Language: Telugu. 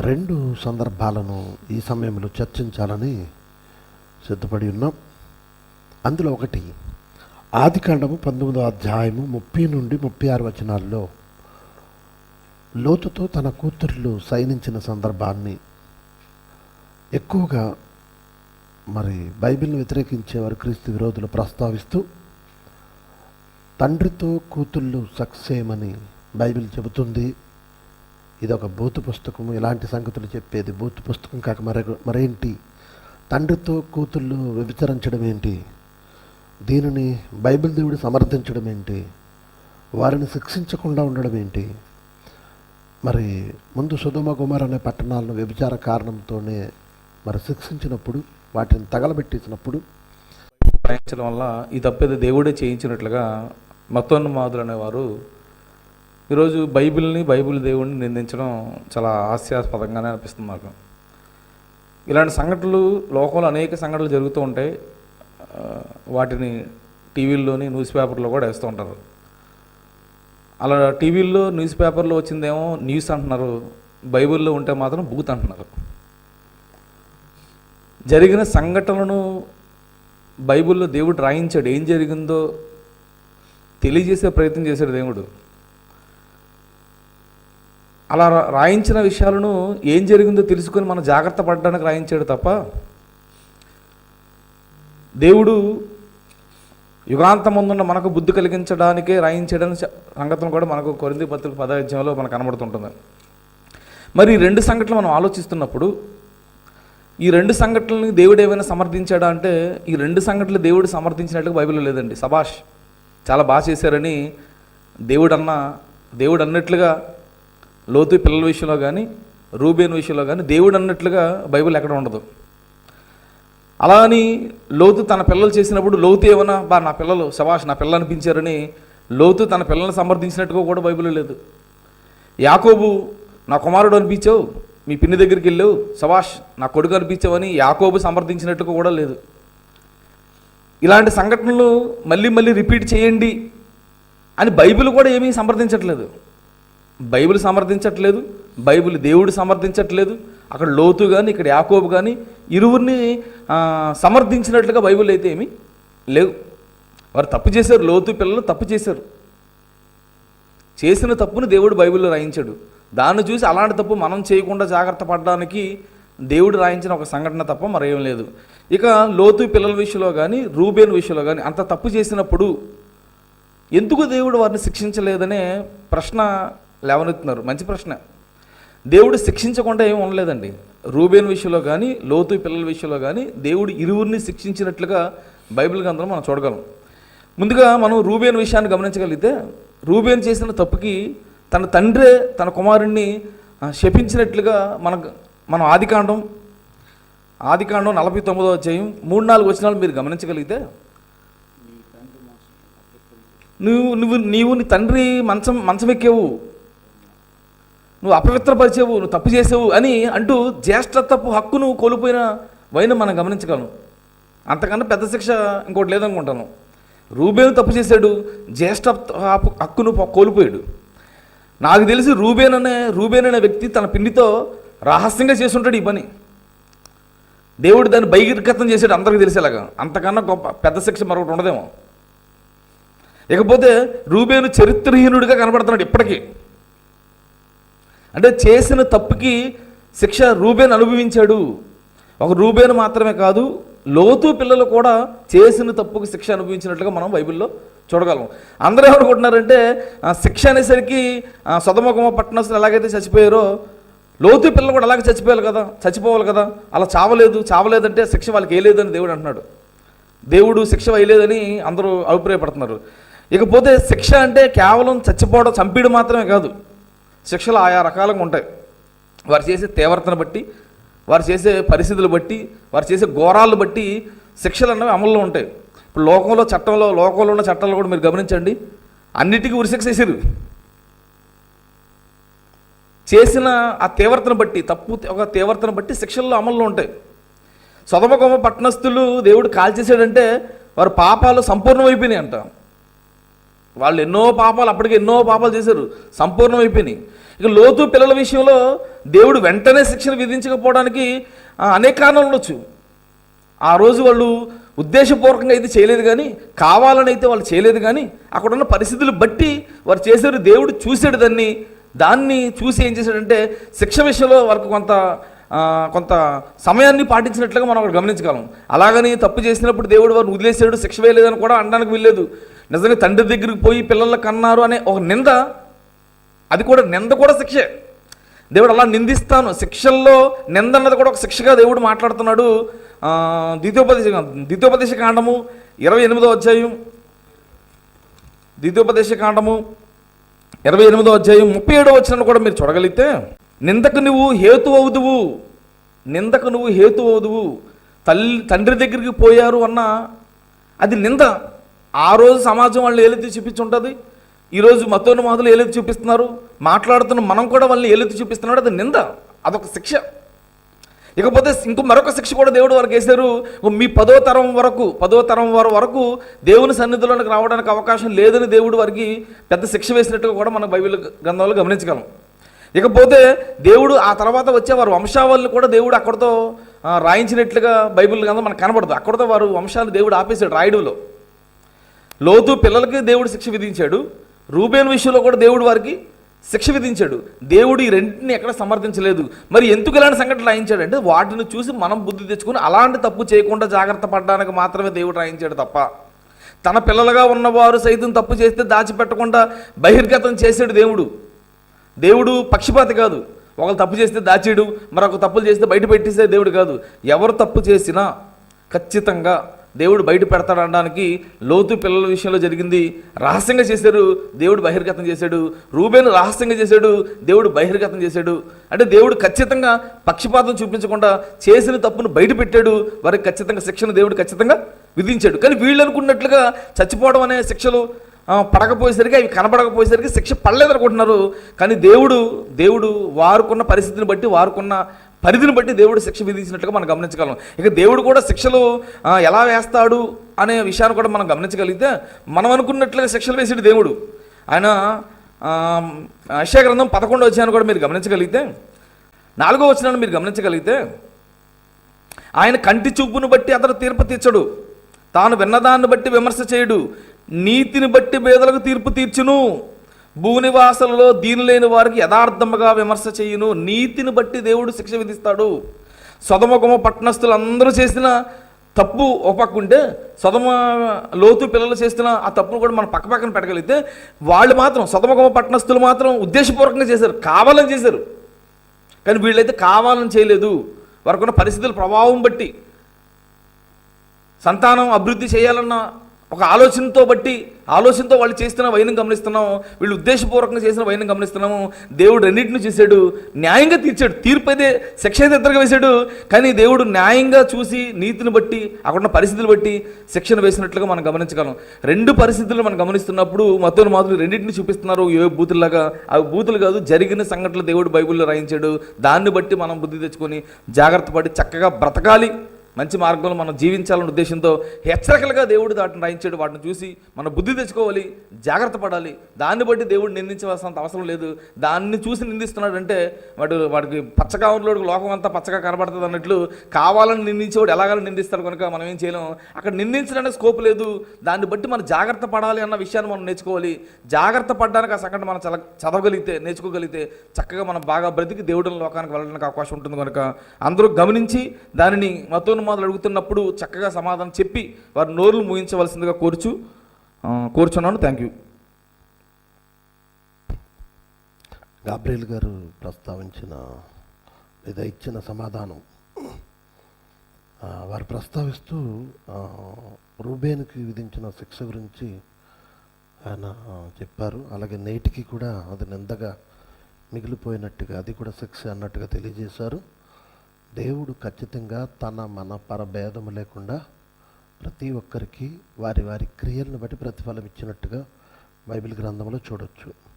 రెండు సందర్భాలను ఈ సమయంలో చర్చించాలని సిద్ధపడి ఉన్నాం. అందులో ఒకటి ఆదికాండము పంతొమ్మిదో అధ్యాయము ముప్పై నుండి ముప్పై ఆరు వచనాల్లో లోతుతో తన కూతుర్లు సైనించిన సందర్భాన్ని ఎక్కువగా మరి బైబిల్ని వ్యతిరేకించేవారు క్రీస్తు విరోధులు ప్రస్తావిస్తూ తండ్రితో కూతుళ్ళు సక్సేమని బైబిల్ చెబుతుంది. ఇది ఒక బూతు పుస్తకము. ఇలాంటి సంగతులు చెప్పేది బూతు పుస్తకం కాక మర మరేంటి? తండ్రితో కూతుళ్ళు వ్యభిచరించడం ఏంటి? దీనిని బైబిల్ దేవుడు సమర్థించడం ఏంటి? వారిని శిక్షించకుండా ఉండడం ఏంటి? మరి ముందు సుధమ కుమార్ అనే పట్టణాలను వ్యభిచార కారణంతోనే మరి శిక్షించినప్పుడు వాటిని తగలబెట్టేసినప్పుడు వల్ల ఈ తప్పేది దేవుడే చేయించినట్లుగా మతోన్మాదులు అనేవారు ఈరోజు బైబిల్ని బైబిల్ దేవుడిని నిందించడం చాలా హాస్యాస్పదంగానే అనిపిస్తుంది నాకు ఇలాంటి సంఘటనలు లోకంలో అనేక సంఘటనలు జరుగుతూ ఉంటాయి. వాటిని టీవీల్లోని న్యూస్ పేపర్లో కూడా వేస్తూ ఉంటారు. అలా టీవీల్లో న్యూస్ పేపర్లో వచ్చిందేమో న్యూస్ అంటున్నారు. బైబిల్లో ఉంటే మాత్రం బూత్ అంటున్నారు. జరిగిన సంఘటనలను బైబిల్లో దేవుడు రాయించాడు. ఏం జరిగిందో తెలియజేసే ప్రయత్నం చేశాడు దేవుడు. అలా రాయించిన విషయాలను ఏం జరిగిందో తెలుసుకొని మనం జాగ్రత్త పడడానికి రాయించాడు తప్ప దేవుడు యుగాంతముందున్న మనకు బుద్ధి కలిగించడానికే రాయించడని స- సంగతులు కూడా మనకు కొరింది పత్రిక పదాధ్యాయంలో మనకు కనబడుతుంటుంది. మరి ఈ రెండు సంఘటనలు మనం ఆలోచిస్తున్నప్పుడు ఈ రెండు సంఘటనలని దేవుడు ఏమైనా సమర్థించాడా అంటే ఈ రెండు సంఘటనలు దేవుడు సమర్థించినట్టుగా బైబిల్లో లేదండి. సభాష్ చాలా బాగా చేశారని దేవుడు అన్న దేవుడు అన్నట్లుగా లోతు పిల్లల విషయంలో కానీ రూబేన్ విషయంలో కానీ దేవుడు అన్నట్లుగా బైబిల్ ఎక్కడ ఉండదు. అలా అని లోతు తన పిల్లలు చేసినప్పుడు లోతు ఏమన్నా బా నా పిల్లలు సభాష్ నా పిల్లలు అనిపించారని లోతు తన పిల్లల్ని సమర్థించినట్టుగా కూడా బైబిల్లో లేదు. యాకోబు నా కుమారుడు అనిపించావు మీ పిన్ని దగ్గరికి వెళ్ళావు సవాష్ నా కొడుకు అనిపించావని యాకోబు సమర్థించినట్టుగా కూడా లేదు. ఇలాంటి సంఘటనలు మళ్ళీ మళ్ళీ రిపీట్ చేయండి అని బైబిల్ కూడా ఏమీ సమర్థించట్లేదు బైబిల్ సమర్థించట్లేదు బైబిల్ దేవుడు సమర్థించట్లేదు అక్కడ లోతు కానీ ఇక్కడ యాకోబు కానీ ఇరువురిని సమర్థించినట్లుగా బైబిల్ అయితే ఏమీ లేవు. వారు తప్పు చేశారు లోతు పిల్లలు తప్పు చేశారు. చేసిన తప్పును దేవుడు బైబిల్లో రాయించాడు. దాన్ని చూసి అలాంటి తప్పు మనం చేయకుండా జాగ్రత్త పడడానికి దేవుడు రాయించిన ఒక సంఘటన తప్ప మరేం లేదు. ఇక లోతు పిల్లల విషయంలో కానీ రూబేన్ విషయంలో కానీ అంత తప్పు చేసినప్పుడు ఎందుకు దేవుడు వారిని శిక్షించలేదనే ప్రశ్న లేవనెత్తున్నారు మంచి ప్రశ్న. దేవుడు శిక్షించకుండా ఏమి ఉండలేదండి. రూబేన్ విషయంలో కానీ లోతు పిల్లల విషయంలో కానీ దేవుడు ఇరువురిని శిక్షించినట్లుగా బైబిల్ గ్రంథంలో మనం చూడగలం. ముందుగా మనం రూబేన్ విషయాన్ని గమనించగలిగితే రూబేన్ చేసిన తప్పుకి తన తండ్రే తన కుమారుణ్ణి శపించినట్లుగా మనకు మనం ఆదికాండం ఆదికాండం నలభై తొమ్మిదో అధ్యాయం మూడు నాలుగు వచనాలు మీరు గమనించగలిగితే నువ్వు నువ్వు నీవు నీ తండ్రి మంచం మంచం ఎక్కావు నువ్వు అపవిత్రపరిచేవు నువ్వు తప్పు చేసావు అని అంటూ జ్యేష్ఠత్వపు హక్కును కోల్పోయిన వైన మనం గమనించగలం. అంతకన్నా పెద్ద శిక్ష ఇంకోటి లేదనుకుంటాను. రూబేను తప్పు చేశాడు జ్యేష్ఠ హక్కును కోల్పోయాడు. నాకు తెలిసి రూబేన్ అనే రూబేన్ అనే వ్యక్తి తన పిండితో రహస్యంగా చేస్తుంటాడు ఈ పని. దేవుడు దాన్ని బహిర్గతం చేసాడు అందరికీ తెలిసేలాగా. అంతకన్నా గొప్ప పెద్ద శిక్ష మరొకటి ఉండదేమో. ఇకపోతే రూబేను చరిత్రహీనుడిగా కనబడుతున్నాడు ఇప్పటికీ. అంటే చేసిన తప్పుకి శిక్ష రూబేన్ అనుభవించాడు. ఒక రూబేన్ మాత్రమే కాదు లోతు పిల్లలు కూడా చేసిన తప్పుకి శిక్ష అనుభవించినట్లుగా మనం బైబిల్లో చూడగలం. అందరూ ఏమనుకుంటున్నారంటే శిక్ష అనేసరికి సదముఖమ పట్టణస్తులు ఎలాగైతే చచ్చిపోయారో లోతు పిల్లలు కూడా అలాగే చచ్చిపోయాలి కదా చచ్చిపోవాలి కదా అలా చావలేదు చావలేదంటే శిక్ష వాళ్ళకి వేయలేదని దేవుడు అంటున్నాడు. దేవుడు శిక్ష వేయలేదని అందరూ అభిప్రాయపడుతున్నారు. ఇకపోతే శిక్ష అంటే కేవలం చచ్చిపోవడం చంపేయడం మాత్రమే కాదు. శిక్షలు ఆయా రకాలుగా ఉంటాయి. వారు చేసే తీవ్రతను బట్టి వారు చేసే పరిస్థితులు బట్టి వారు చేసే ఘోరాలు బట్టి శిక్షలు అన్నవి అమల్లో ఉంటాయి. ఇప్పుడు లోకంలో చట్టంలో లోకంలో ఉన్న చట్టాలు కూడా మీరు గమనించండి. అన్నిటికీ ఉరిశిక్ష చేశారు చేసిన ఆ తీవ్రతను బట్టి తప్పు ఒక తీవ్రతను బట్టి శిక్షల్లో అమల్లో ఉంటాయి. సొదమకొమ పట్టణస్థులు దేవుడు కాల్చేసాడంటే వారి పాపాలు సంపూర్ణమైపోయినాయి అంట వాళ్ళు ఎన్నో పాపాలు అప్పటికి ఎన్నో పాపాలు చేశారు. సంపూర్ణమైపోయినాయి. ఇక లోతు పిల్లల విషయంలో దేవుడు వెంటనే శిక్షణ విధించకపోవడానికి అనేక కారణాలు ఉండొచ్చు. ఆ రోజు వాళ్ళు ఉద్దేశపూర్వకంగా అయితే చేయలేదు కానీ కావాలని అయితే వాళ్ళు చేయలేదు కానీ అక్కడ ఉన్న పరిస్థితులు బట్టి వారు చేశారు దేవుడు చూశాడు దాన్ని. దాన్ని చూసి ఏం చేశాడంటే శిక్ష విషయంలో వాళ్ళకు కొంత కొంత సమయాన్ని పాటించినట్లుగా మనం అక్కడ గమనించగలం. అలాగని తప్పు చేసినప్పుడు దేవుడు వారిని వదిలేసాడు శిక్ష వేయలేదని కూడా అనడానికి వీల్లేదు. నిజంగా తండ్రి దగ్గరికి పోయి పిల్లలు కన్నారు అనే ఒక నింద అది కూడా నింద కూడా శిక్షే. దేవుడు అలా నిందిస్తాను. శిక్షల్లో నింద అన్నది కూడా ఒక శిక్షగా దేవుడు మాట్లాడుతున్నాడు. ద్వితీయోపదేశ ద్వితీయోపదేశ కాండము ఇరవై ఎనిమిదో అధ్యాయం. ద్వితీయోపదేశ కాండము ఇరవై ఎనిమిదో అధ్యాయం ముప్పై ఏడో వచ్చిన కూడా మీరు చూడగలిగితే నిందకు నువ్వు హేతు అవుదువు. నిందకు నువ్వు హేతు అవుదువు. తల్లి తండ్రి దగ్గరికి పోయారు అన్న అది నింద. ఆ రోజు సమాజం వాళ్ళు ఏలెత్తి చూపించుంటుంది? ఈరోజు మతోను మాదులు ఏలెత్తి చూపిస్తున్నారు? మాట్లాడుతున్న మనం కూడా వాళ్ళని ఏలెత్తి చూపిస్తున్నాడు? అది నింద. అదొక శిక్ష. ఇకపోతే ఇంకో మరొక శిక్ష కూడా దేవుడు వారికి వేశారు. మీ పదో తరం వరకు పదో తరం వారి వరకు దేవుని సన్నిధిలోనికి రావడానికి అవకాశం లేదని దేవుడు వారికి పెద్ద శిక్ష వేసినట్టుగా కూడా మనం బైబిల్ గ్రంథంలో గమనించగలం. ఇకపోతే దేవుడు ఆ తర్వాత వచ్చే వారు వంశావళిని కూడా దేవుడు అక్కడితో రాయించినట్లుగా బైబిల్ గ్రంథం మనకు కనబడదు. అక్కడితో వారు వంశాలు దేవుడు ఆపేశాడు రాయడంలో. లోతు పిల్లలకి దేవుడు శిక్ష విధించాడు. రూబేన్ విషయంలో కూడా దేవుడు వారికి శిక్ష విధించాడు. దేవుడు ఈ రెండింటిని ఎక్కడ సమర్థించలేదు. మరి ఎందుకు ఇలాంటి సంఘటనలు రాయించాడు అంటే వాటిని చూసి మనం బుద్ధి తెచ్చుకుని అలాంటి తప్పు చేయకుండా జాగ్రత్త పడడానికి మాత్రమే దేవుడు రాయించాడు తప్ప. తన పిల్లలుగా ఉన్నవారు సైతం తప్పు చేస్తే దాచిపెట్టకుండా బహిర్గతం చేసాడు దేవుడు. దేవుడు పక్షపాతి కాదు. ఒకరు తప్పు చేస్తే దాచేడు మరొక తప్పులు చేస్తే బయట పెట్టేసే దేవుడు కాదు. ఎవరు తప్పు చేసినా ఖచ్చితంగా దేవుడు బయట పెడతాడనడానికి లోతు పిల్లల విషయంలో జరిగింది. రహస్యంగా చేశారు దేవుడు బహిర్గతం చేశాడు. రూబేను రహస్యంగా చేశాడు దేవుడు బహిర్గతం చేశాడు. అంటే దేవుడు ఖచ్చితంగా పక్షపాతం చూపించకుండా చేసిన తప్పును బయట పెట్టాడు. వారికి ఖచ్చితంగా శిక్షను దేవుడు ఖచ్చితంగా విధించాడు. కానీ వీళ్ళు అనుకున్నట్లుగా చచ్చిపోవడం అనే శిక్షలు పడకపోయేసరికి అవి కనబడకపోయేసరికి శిక్ష పడలేదు అనుకుంటున్నారు కానీ దేవుడు దేవుడు వారుకున్న పరిస్థితిని బట్టి వారుకున్న పరిధిని బట్టి దేవుడు శిక్ష విధించినట్టుగా మనం గమనించగలం. ఇక దేవుడు కూడా శిక్షలు ఎలా వేస్తాడు అనే విషయాన్ని కూడా మనం గమనించగలిగితే మనం అనుకున్నట్లుగా శిక్షలు వేసాడు దేవుడు. ఆయన అక్షయ గ్రంథం పదకొండో వచ్చాయని కూడా మీరు గమనించగలిగితే నాలుగో వచ్చినాన్ని మీరు గమనించగలిగితే ఆయన కంటి చూపును బట్టి అతడు తీర్పు తీర్చడు. తాను విన్నదాన్ని బట్టి విమర్శ చేయడు. నీతిని బట్టి పేదలకు తీర్పు తీర్చును. భూనివాసులలో దీని లేని వారికి యథార్థముగా విమర్శ చేయును. నీతిని బట్టి దేవుడు శిక్ష విధిస్తాడు. సదమగుమ పట్టణస్థులు అందరూ చేసిన తప్పు ఒక సదమ లోతు పిల్లలు చేసిన ఆ తప్పును కూడా మనం పక్క పక్కన పెట్టగలిగితే వాళ్ళు మాత్రం సదమగుమ పట్టణస్థులు మాత్రం ఉద్దేశపూర్వకంగా చేశారు కావాలని చేశారు. కానీ వీళ్ళైతే కావాలని చేయలేదు. వారికున్న పరిస్థితుల ప్రభావం బట్టి సంతానం అభివృద్ధి చేయాలన్న ఒక ఆలోచనతో బట్టి ఆలోచనతో వాళ్ళు చేస్తున్న వైనం గమనిస్తున్నాము వీళ్ళు ఉద్దేశపూర్వకంగా చేసిన వైనం గమనిస్తున్నాము. దేవుడు రెండింటిని చేశాడు న్యాయంగా తీర్చాడు తీర్పు అయితే శిక్ష అయితే ఇద్దరుగా వేశాడు. కానీ దేవుడు న్యాయంగా చూసి నీతిని బట్టి అక్కడున్న పరిస్థితులు బట్టి శిక్షను వేసినట్లుగా మనం గమనించగలం. రెండు పరిస్థితులు మనం గమనిస్తున్నప్పుడు మొత్తం మాత్రం రెండింటిని చూపిస్తున్నారు. ఏ బూతుల్లాగా అవి బూతులు కాదు జరిగిన సంఘటనలు దేవుడు బైబిల్లో రాయించాడు. దాన్ని బట్టి మనం బుద్ధి తెచ్చుకొని జాగ్రత్త పడి చక్కగా బ్రతకాలి. మంచి మార్గంలో మనం జీవించాలనే ఉద్దేశంతో హెచ్చరికలుగా దేవుడు దాటిని రాయించాడు. వాటిని చూసి మనం బుద్ధి తెచ్చుకోవాలి జాగ్రత్త పడాలి. దాన్ని బట్టి దేవుడు నిందించవలసినంత అవసరం లేదు. దాన్ని చూసి నిందిస్తున్నాడు అంటే వాడు వాడికి పచ్చకావులో లోకం అంతా పచ్చగా కనబడుతుంది అన్నట్లు కావాలని నిందించేవాడు ఎలాగాలని నిందిస్తాడు కనుక మనం ఏం చేయలేం. అక్కడ నిందించడానికి స్కోప్ లేదు. దాన్ని బట్టి మనం జాగ్రత్త పడాలి అన్న విషయాన్ని మనం నేర్చుకోవాలి. జాగ్రత్త పడడానికి ఆ సంఘటన మనం చల చదవగలిగితే నేర్చుకోగలిగితే చక్కగా మనం బాగా బ్రతికి దేవుడిని లోకానికి వెళ్ళడానికి అవకాశం ఉంటుంది కనుక అందరూ గమనించి దానిని మొదలు అడుగుతున్నప్పుడు చక్కగా సమాధానం చెప్పి వారి నోరులు ముగించవలసిందిగా కోరుచు కోరుచున్నాను. థ్యాంక్ యూ గాబ్రియల్ గారు ప్రస్తావించిన లేదా ఇచ్చిన సమాధానం వారు ప్రస్తావిస్తూ రూబేన్కి విధించిన శిక్ష గురించి ఆయన చెప్పారు. అలాగే నేటికి కూడా అది నిందగా మిగిలిపోయినట్టుగా అది కూడా శిక్ష అన్నట్టుగా తెలియజేశారు. దేవుడు ఖచ్చితంగా తన మన పరభేదము లేకుండా ప్రతి ఒక్కరికి వారి వారి క్రియలను బట్టి ప్రతిఫలం ఇచ్చినట్టుగా బైబిల్ గ్రంథంలో చూడొచ్చు.